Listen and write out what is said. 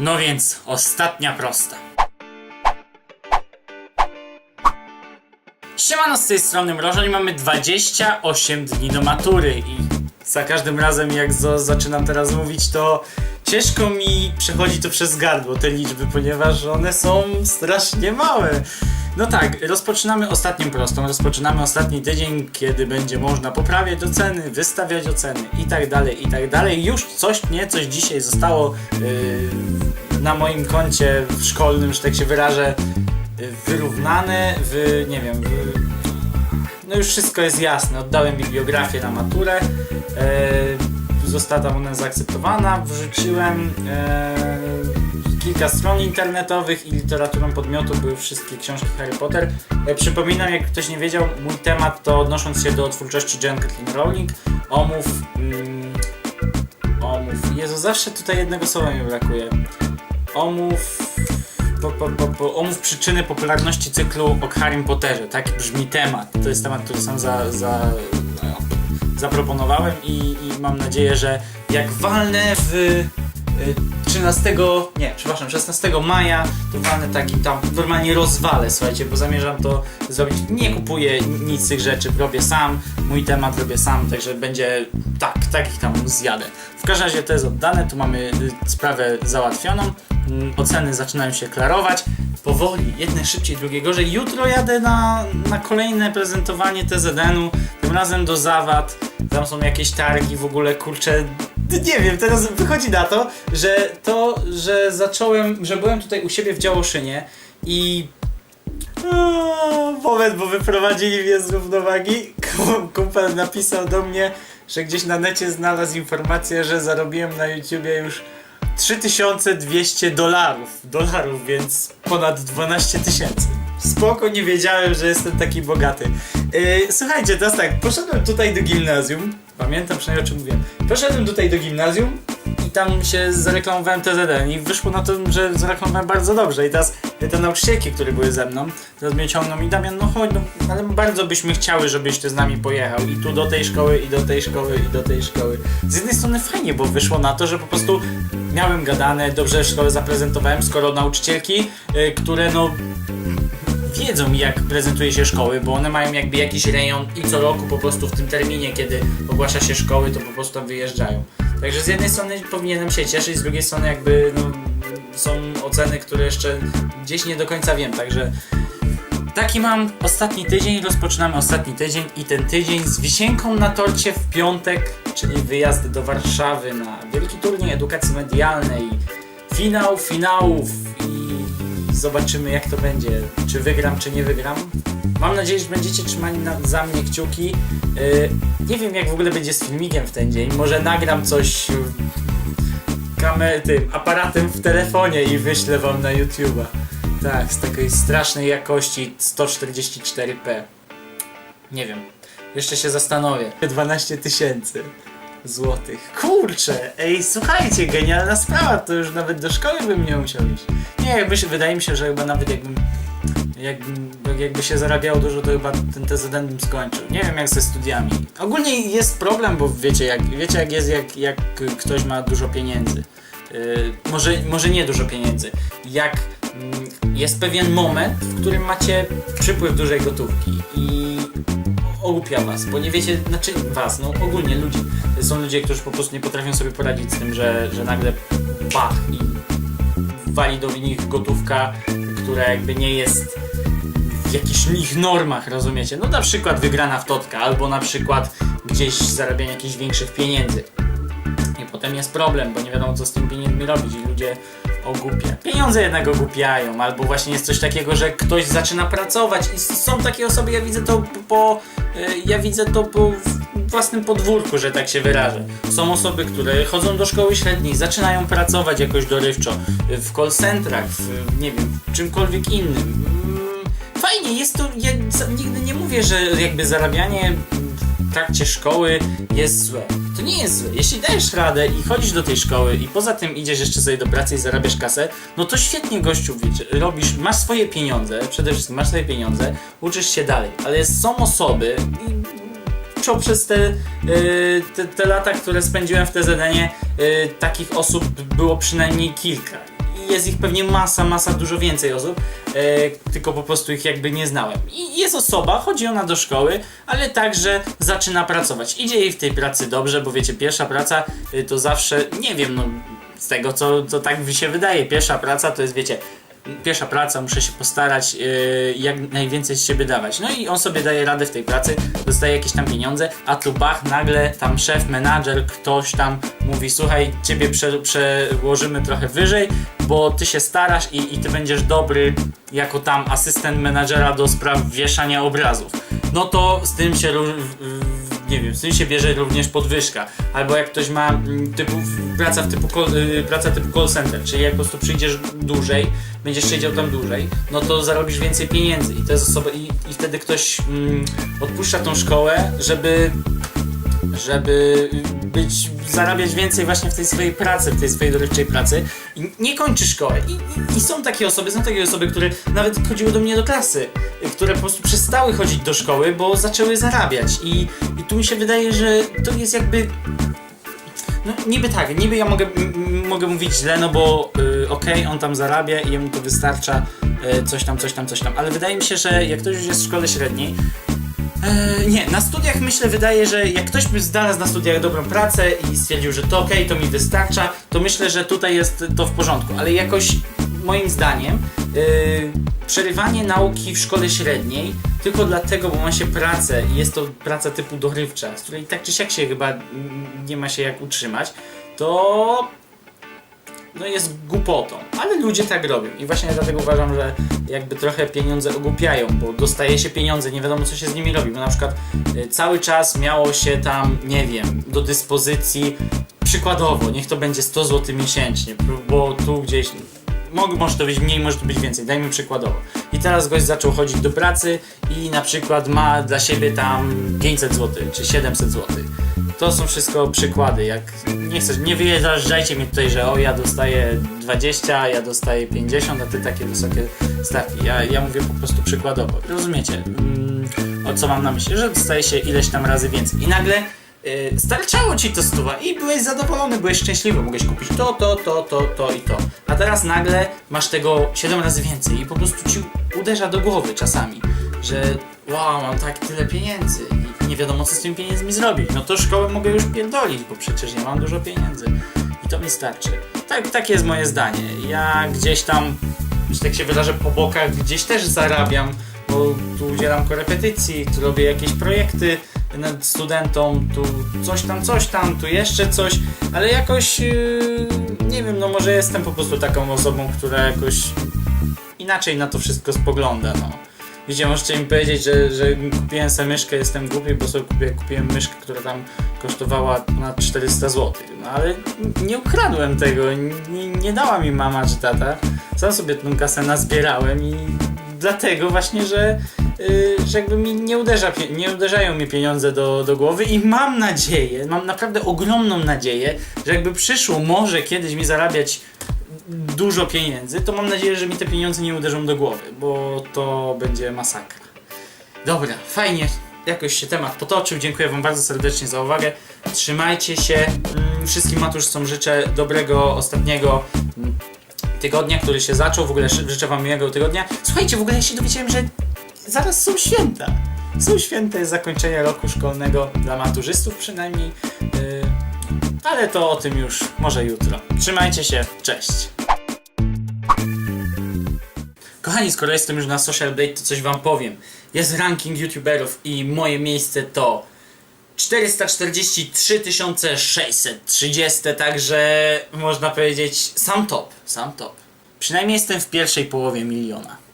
No więc ostatnia prosta. Siemano z tej strony Mrożon mamy 28 dni do matury i za każdym razem jak zo- zaczynam teraz mówić to ciężko mi przechodzi to przez gardło te liczby, ponieważ one są strasznie małe. No tak, rozpoczynamy ostatnią prostą, rozpoczynamy ostatni tydzień, kiedy będzie można poprawiać oceny, wystawiać oceny i tak dalej, i tak dalej. Już coś, nie, coś dzisiaj zostało yy, na moim koncie szkolnym, że tak się wyrażę, yy, wyrównane, w, nie wiem, w, no już wszystko jest jasne. Oddałem bibliografię na maturę. E, została ona zaakceptowana. Wrzuciłem e, kilka stron internetowych i literaturą podmiotu były wszystkie książki Harry Potter. E, przypominam, jak ktoś nie wiedział, mój temat to odnosząc się do twórczości J.K. Rowling, omów. Mm, omów. Jezu, zawsze tutaj jednego słowa mi brakuje. Omów. Po, po, po, po, omów przyczyny popularności cyklu o Harrym Potterze. Tak brzmi temat. To jest temat, który sam za, za, zaproponowałem i, i mam nadzieję, że jak walnę w y, 13, nie, przepraszam, 16 maja, to walnę taki tam, normalnie rozwalę, słuchajcie, bo zamierzam to zrobić. Nie kupuję nic z tych rzeczy, robię sam, mój temat robię sam, także będzie tak, takich tam zjadę. W każdym razie to jest oddane, tu mamy y, sprawę załatwioną, Mm, oceny zaczynają się klarować. Powoli, jedne szybciej, drugie gorzej. Jutro jadę na, na kolejne prezentowanie TZN-u, tym razem do Zawad. Tam są jakieś targi w ogóle, kurczę. Nie wiem, teraz wychodzi na to, że to, że zacząłem, że byłem tutaj u siebie w Działoszynie i o, moment, bo wyprowadzili mnie z równowagi. Kum- Kumpel napisał do mnie, że gdzieś na necie znalazł informację, że zarobiłem na YouTubie już 3200 dolarów. Dolarów, więc ponad 12 tysięcy. Spoko, nie wiedziałem, że jestem taki bogaty. Yy, słuchajcie, teraz tak, poszedłem tutaj do gimnazjum. Pamiętam przynajmniej o czym mówiłem. Poszedłem tutaj do gimnazjum i tam się zareklamowałem TZN i wyszło na to, że zareklamowałem bardzo dobrze. I teraz te nauczycielki, które były ze mną, teraz mnie ciągną i Damian, no chodź, no, ale bardzo byśmy chciały, żebyś ty z nami pojechał. I tu do tej szkoły, i do tej szkoły, i do tej szkoły. Z jednej strony fajnie, bo wyszło na to, że po prostu miałem gadane, dobrze szkołę zaprezentowałem, skoro nauczycielki, y, które no wiedzą jak prezentuje się szkoły, bo one mają jakby jakiś rejon i co roku po prostu w tym terminie, kiedy ogłasza się szkoły, to po prostu tam wyjeżdżają. Także z jednej strony powinienem się cieszyć, z drugiej strony jakby no, są oceny, które jeszcze gdzieś nie do końca wiem, także taki mam ostatni tydzień, rozpoczynamy ostatni tydzień i ten tydzień z wisienką na torcie w piątek, czyli wyjazd do Warszawy na wielki turniej edukacji medialnej, finał finałów zobaczymy jak to będzie, czy wygram, czy nie wygram. Mam nadzieję, że będziecie trzymali na, za mnie kciuki. Yy, nie wiem jak w ogóle będzie z filmikiem w ten dzień, może nagram coś kamer tym aparatem w telefonie i wyślę wam na YouTube'a. Tak, z takiej strasznej jakości 144p. Nie wiem. Jeszcze się zastanowię. 12 tysięcy złotych. Kurczę, ej, słuchajcie, genialna sprawa, to już nawet do szkoły bym nie musiał iść. Nie, myślę, wydaje mi się, że chyba nawet jakbym, jakby się zarabiało dużo, to chyba ten TZN bym skończył. Nie wiem jak ze studiami. Ogólnie jest problem, bo wiecie jak, wiecie jak jest, jak, jak ktoś ma dużo pieniędzy. Yy, może, może nie dużo pieniędzy. Jak mm, jest pewien moment, w którym macie przypływ dużej gotówki i ogłupia was, bo nie wiecie, znaczy was, no ogólnie ludzi. Są ludzie, którzy po prostu nie potrafią sobie poradzić z tym, że, że nagle bach i wali do nich gotówka, która jakby nie jest w jakichś ich normach, rozumiecie? No na przykład wygrana w totka, albo na przykład gdzieś zarabianie jakichś większych pieniędzy. I potem jest problem, bo nie wiadomo co z tymi pieniędzmi robić i ludzie ogłupia. Pieniądze jednak ogłupiają, albo właśnie jest coś takiego, że ktoś zaczyna pracować i są takie osoby, ja widzę to po, ja widzę to po własnym podwórku, że tak się wyrażę. Są osoby, które chodzą do szkoły średniej, zaczynają pracować jakoś dorywczo y, w call centrach, w, nie wiem, czymkolwiek innym. Mm, Fajnie, jest to, ja nigdy nie mówię, że jakby zarabianie w trakcie szkoły jest złe. To nie jest złe. Jeśli dajesz radę i chodzisz do tej szkoły i poza tym idziesz jeszcze sobie do pracy i zarabiasz kasę, no to świetnie gościu robisz, masz swoje pieniądze, przede wszystkim masz swoje pieniądze, uczysz się dalej, ale są osoby przez te, y, te, te lata, które spędziłem w TZN-ie, y, takich osób było przynajmniej kilka. Jest ich pewnie masa, masa, dużo więcej osób, e, tylko po prostu ich jakby nie znałem. I jest osoba, chodzi ona do szkoły, ale także zaczyna pracować. Idzie jej w tej pracy dobrze, bo wiecie, pierwsza praca y, to zawsze, nie wiem, no z tego co, co tak się wydaje, pierwsza praca to jest, wiecie, pierwsza praca, muszę się postarać yy, jak najwięcej z siebie dawać. No i on sobie daje radę w tej pracy, dostaje jakieś tam pieniądze, a tu bach, nagle tam szef, menadżer, ktoś tam mówi, słuchaj, ciebie prze, przełożymy trochę wyżej, bo ty się starasz i, i ty będziesz dobry jako tam asystent menadżera do spraw wieszania obrazów. No to z tym się w- w- nie wiem, z tym się bierze również podwyżka. Albo jak ktoś ma mm, typu, praca w typu y, praca typu call center, czyli jak po prostu przyjdziesz dłużej, będziesz siedział tam dłużej, no to zarobisz więcej pieniędzy i to jest osoba, i, i wtedy ktoś mm, odpuszcza tą szkołę, żeby żeby być, zarabiać więcej właśnie w tej swojej pracy, w tej swojej dorywczej pracy. I nie kończy szkoły. I, i, I są takie osoby, są takie osoby, które nawet chodziły do mnie do klasy, y, które po prostu przestały chodzić do szkoły, bo zaczęły zarabiać. I, i tu mi się wydaje, że to jest jakby no niby tak, niby ja mogę, mogę mówić źle, no bo y, okej, on tam zarabia i jemu to wystarcza, y, coś tam, coś tam, coś tam, ale wydaje mi się, że jak ktoś już jest w szkole średniej, e, nie, na studiach myślę, wydaje, że jak ktoś by znalazł na studiach dobrą pracę i stwierdził, że to okej, to mi wystarcza, to myślę, że tutaj jest to w porządku, ale jakoś moim zdaniem y, przerywanie nauki w szkole średniej tylko dlatego, bo ma się pracę i jest to praca typu dorywcza, z której tak czy siak się chyba nie ma się jak utrzymać, to no jest głupotą, ale ludzie tak robią i właśnie dlatego uważam, że jakby trochę pieniądze ogłupiają, bo dostaje się pieniądze, nie wiadomo co się z nimi robi, bo na przykład y, cały czas miało się tam, nie wiem, do dyspozycji przykładowo, niech to będzie 100 zł miesięcznie, bo tu gdzieś może to być mniej, może to być więcej, dajmy przykładowo. I teraz gość zaczął chodzić do pracy i na przykład ma dla siebie tam 500 zł czy 700 zł. To są wszystko przykłady. Jak nie chcesz, nie wyjeżdżajcie mi tutaj, że o ja dostaję 20, ja dostaję 50, a ty takie wysokie stawki. Ja, ja mówię po prostu przykładowo. Rozumiecie? Mm, o co mam na myśli? Że dostaje się ileś tam razy więcej. I nagle Yy, starczało ci to stuwa i byłeś zadowolony, byłeś szczęśliwy, mogłeś kupić to, to, to, to, to i to. A teraz nagle masz tego 7 razy więcej i po prostu ci uderza do głowy czasami, że wow, mam tak tyle pieniędzy nie wiadomo co z tymi pieniędzmi zrobić. No to szkołę mogę już pierdolić, bo przecież nie mam dużo pieniędzy i to mi starczy. Tak, takie jest moje zdanie. Ja gdzieś tam, że tak się wyrażę, po bokach gdzieś też zarabiam, bo tu udzielam korepetycji, tu robię jakieś projekty nad studentom, tu coś tam, coś tam, tu jeszcze coś, ale jakoś yy, nie wiem, no może jestem po prostu taką osobą, która jakoś inaczej na to wszystko spogląda, no. Wiecie, możecie mi powiedzieć, że, że kupiłem sobie myszkę, jestem głupi, bo sobie kupiłem myszkę, która tam kosztowała ponad 400 zł. No ale nie ukradłem tego, nie, nie dała mi mama czy tata. Sam sobie tą kasę nazbierałem i dlatego właśnie, że, yy, że jakby mi nie, uderza, nie uderzają mi pieniądze do, do głowy i mam nadzieję, mam naprawdę ogromną nadzieję, że jakby przyszło może kiedyś mi zarabiać dużo pieniędzy, to mam nadzieję, że mi te pieniądze nie uderzą do głowy, bo to będzie masakra. Dobra, fajnie. Jakoś się temat potoczył. Dziękuję Wam bardzo serdecznie za uwagę. Trzymajcie się. Mm, Wszystkim maturzcom życzę dobrego ostatniego mm, tygodnia, który się zaczął. W ogóle ży- życzę Wam miłego tygodnia. Słuchajcie, w ogóle ja się dowiedziałem, że zaraz są święta. Są święta jest zakończenie roku szkolnego dla maturzystów przynajmniej. Ale to o tym już może jutro. Trzymajcie się, cześć. Kochani, skoro jestem już na Social Blade, to coś wam powiem. Jest ranking youtuberów i moje miejsce to 443 630, także można powiedzieć sam top, sam top. Przynajmniej jestem w pierwszej połowie miliona.